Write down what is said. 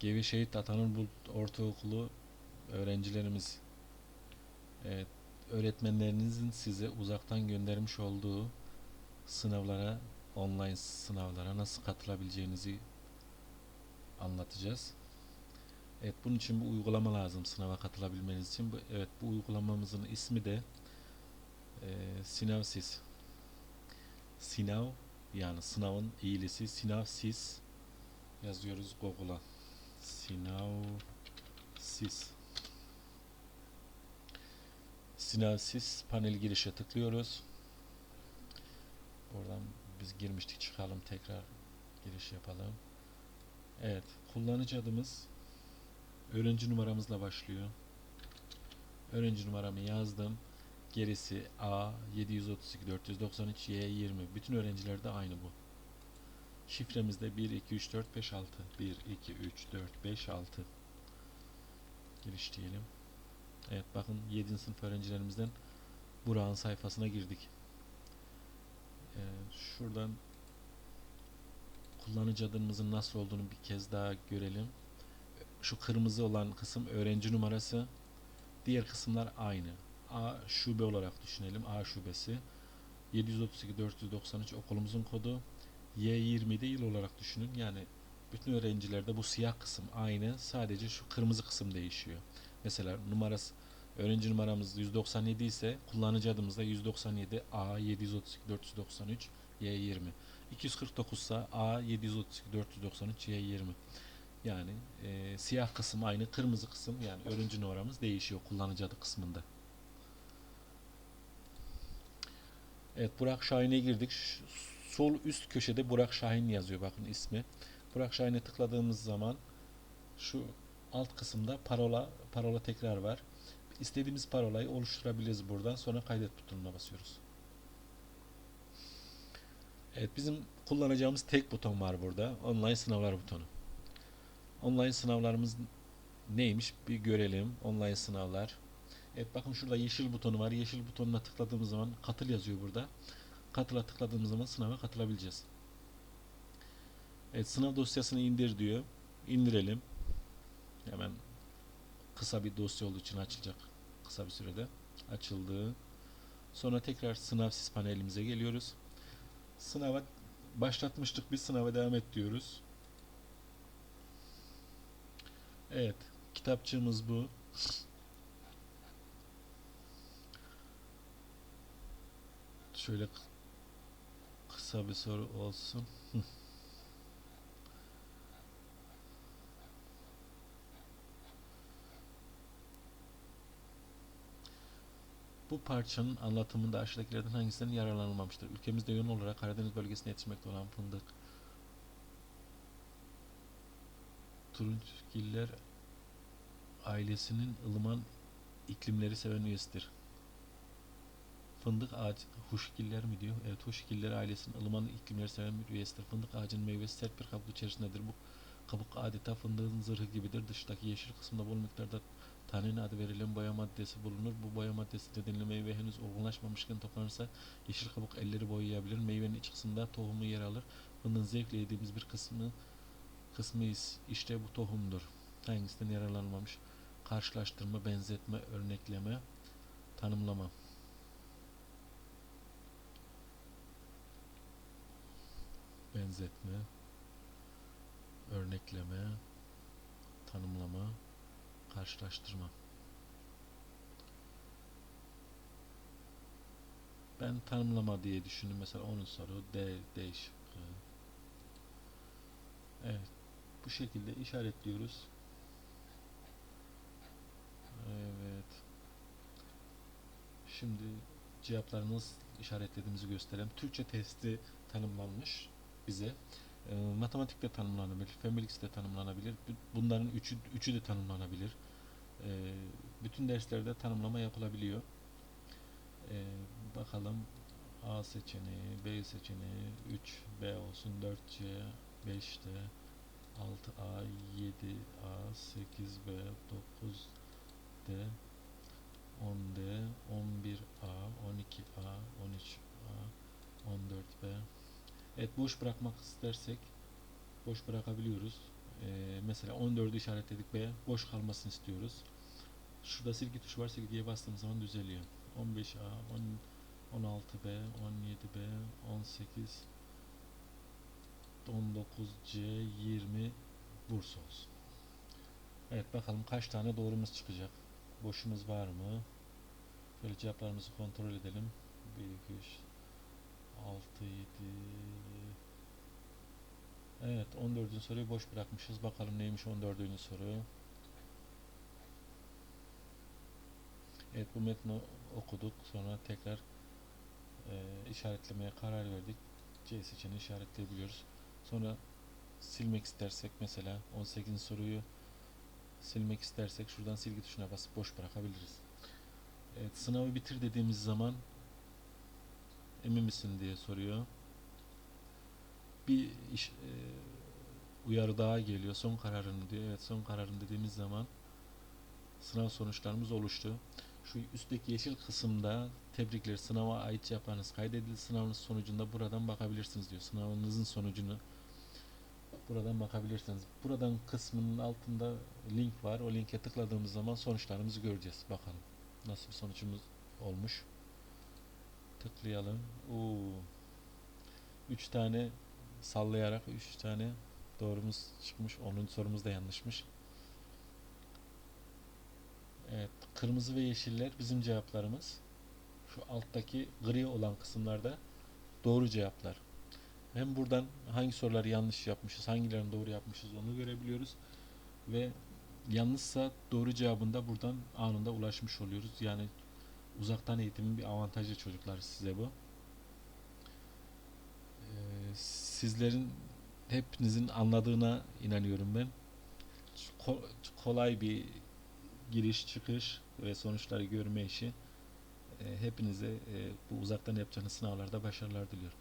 Gevi Şehit Atanur Bulut Ortaokulu öğrencilerimiz evet, öğretmenlerinizin size uzaktan göndermiş olduğu sınavlara, online sınavlara nasıl katılabileceğinizi anlatacağız. Evet, bunun için bir uygulama lazım sınava katılabilmeniz için. Bu, evet, bu uygulamamızın ismi de e, Sinavsis. Sinav yani sınavın iyilisi Sinavsis yazıyoruz Google'a. Sinavsis. Sinavsis panel girişe tıklıyoruz. Buradan biz girmiştik çıkalım tekrar giriş yapalım. Evet kullanıcı adımız öğrenci numaramızla başlıyor. Öğrenci numaramı yazdım. Gerisi A 732 493 Y 20. Bütün öğrencilerde aynı bu. Şifremiz de 1 2 3 4 5 6. 1 2 3 4 5 6. Giriş diyelim. Evet bakın 7. sınıf öğrencilerimizden Burak'ın sayfasına girdik. Ee, şuradan kullanıcı adımızın nasıl olduğunu bir kez daha görelim. Şu kırmızı olan kısım öğrenci numarası. Diğer kısımlar aynı. A şube olarak düşünelim. A şubesi. 732 493 okulumuzun kodu. Y20'de yıl olarak düşünün. Yani bütün öğrencilerde bu siyah kısım aynı. Sadece şu kırmızı kısım değişiyor. Mesela numarası öğrenci numaramız 197 ise kullanıcı adımız da 197 A 732 493 Y20. 249 ise A 732 493 Y20. Yani e, siyah kısım aynı, kırmızı kısım yani öğrenci numaramız değişiyor kullanıcı adı kısmında. Evet Burak Şahin'e girdik. Sol üst köşede Burak Şahin yazıyor bakın ismi. Burak Şahin'e tıkladığımız zaman şu alt kısımda parola parola tekrar var. İstediğimiz parolayı oluşturabiliriz buradan. Sonra kaydet butonuna basıyoruz. Evet bizim kullanacağımız tek buton var burada. Online sınavlar butonu. Online sınavlarımız neymiş bir görelim. Online sınavlar. Evet bakın şurada yeşil butonu var. Yeşil butonuna tıkladığımız zaman katıl yazıyor burada. Katıla tıkladığımız zaman sınava katılabileceğiz. Evet sınav dosyasını indir diyor. İndirelim. Hemen kısa bir dosya olduğu için açılacak kısa bir sürede. Açıldı. Sonra tekrar sınav sis panelimize geliyoruz. Sınava başlatmıştık bir sınava devam et diyoruz. Evet, kitapçığımız bu. Şöyle kısa bir soru olsun. Bu parçanın anlatımında aşağıdakilerden hangisinden yararlanılmamıştır? Ülkemizde yoğun olarak Karadeniz bölgesine yetişmekte olan fındık, turunçgiller ailesinin ılıman iklimleri seven üyesidir. Fındık ağacı, huşgiller mi diyor? Evet, huşgiller ailesinin ılıman iklimleri seven bir üyesidir. Fındık ağacının meyvesi sert bir kabuk içerisindedir. Bu kabuk adeta fındığın zırhı gibidir. Dıştaki yeşil kısımda bol miktarda tanin adı verilen boya maddesi bulunur. Bu boya maddesi nedeniyle meyve henüz olgunlaşmamışken toplanırsa yeşil kabuk elleri boyayabilir. Meyvenin iç kısmında tohumu yer alır. Fındığın zevkle yediğimiz bir kısmı kısmıyız. İşte bu tohumdur. Hangisinden yararlanmamış? Karşılaştırma, benzetme, örnekleme, tanımlama. Benzetme, örnekleme, tanımlama, karşılaştırma. Ben tanımlama diye düşündüm. Mesela onun soru D, D şıkkı. Evet. Bu şekilde işaretliyoruz. Evet. Şimdi cevapları işaretlediğimizi gösterelim. Türkçe testi tanımlanmış bize. E, matematik de tanımlanabilir, fen de tanımlanabilir. Bu- Bunların üçü, üçü de tanımlanabilir. E, bütün derslerde tanımlama yapılabiliyor. E, bakalım A seçeneği, B seçeneği, 3B olsun, 4C, 5D, 6A, 7A, 8B, 9D, 10D, 11A, 12A, 13A, 14B. Evet boş bırakmak istersek boş bırakabiliyoruz. Ee, mesela 14'ü işaretledik B. Boş kalmasını istiyoruz. Şurada silgi tuşu var. Silgiye bastığımız zaman düzeliyor. 15A, 10, 16B, 17B, 18, 19C, 20 Bursa olsun. Evet bakalım kaç tane doğrumuz çıkacak. Boşumuz var mı? Şöyle cevaplarımızı kontrol edelim. 1, 2, 3, 6, 7, Evet 14. soruyu boş bırakmışız. Bakalım neymiş 14. soru. Evet bu metni okuduk. Sonra tekrar e, işaretlemeye karar verdik. C seçeneğini işaretleyebiliyoruz. Sonra silmek istersek mesela 18. soruyu silmek istersek şuradan silgi tuşuna basıp boş bırakabiliriz. Evet sınavı bitir dediğimiz zaman emin misin diye soruyor. Bir iş, e, uyarı daha geliyor. Son kararını diyor. Evet son kararın dediğimiz zaman sınav sonuçlarımız oluştu. Şu üstteki yeşil kısımda tebrikler sınava ait cevaplarınız kaydedildi. Sınavınız sonucunda buradan bakabilirsiniz diyor. Sınavınızın sonucunu buradan bakabilirsiniz. Buradan kısmının altında link var. O linke tıkladığımız zaman sonuçlarımızı göreceğiz. Bakalım nasıl bir sonucumuz olmuş. Tıklayalım. Oo. 3 tane sallayarak 3 tane doğrumuz çıkmış. 10. sorumuz da yanlışmış. Evet, kırmızı ve yeşiller bizim cevaplarımız. Şu alttaki gri olan kısımlarda doğru cevaplar. Hem buradan hangi soruları yanlış yapmışız, hangilerini doğru yapmışız onu görebiliyoruz. Ve yanlışsa doğru cevabında buradan anında ulaşmış oluyoruz. Yani uzaktan eğitimin bir avantajı çocuklar size bu. Ee, sizlerin hepinizin anladığına inanıyorum ben. Ko- kolay bir giriş çıkış ve sonuçları görme işi. Ee, hepinize e, bu uzaktan yapacağınız sınavlarda başarılar diliyorum.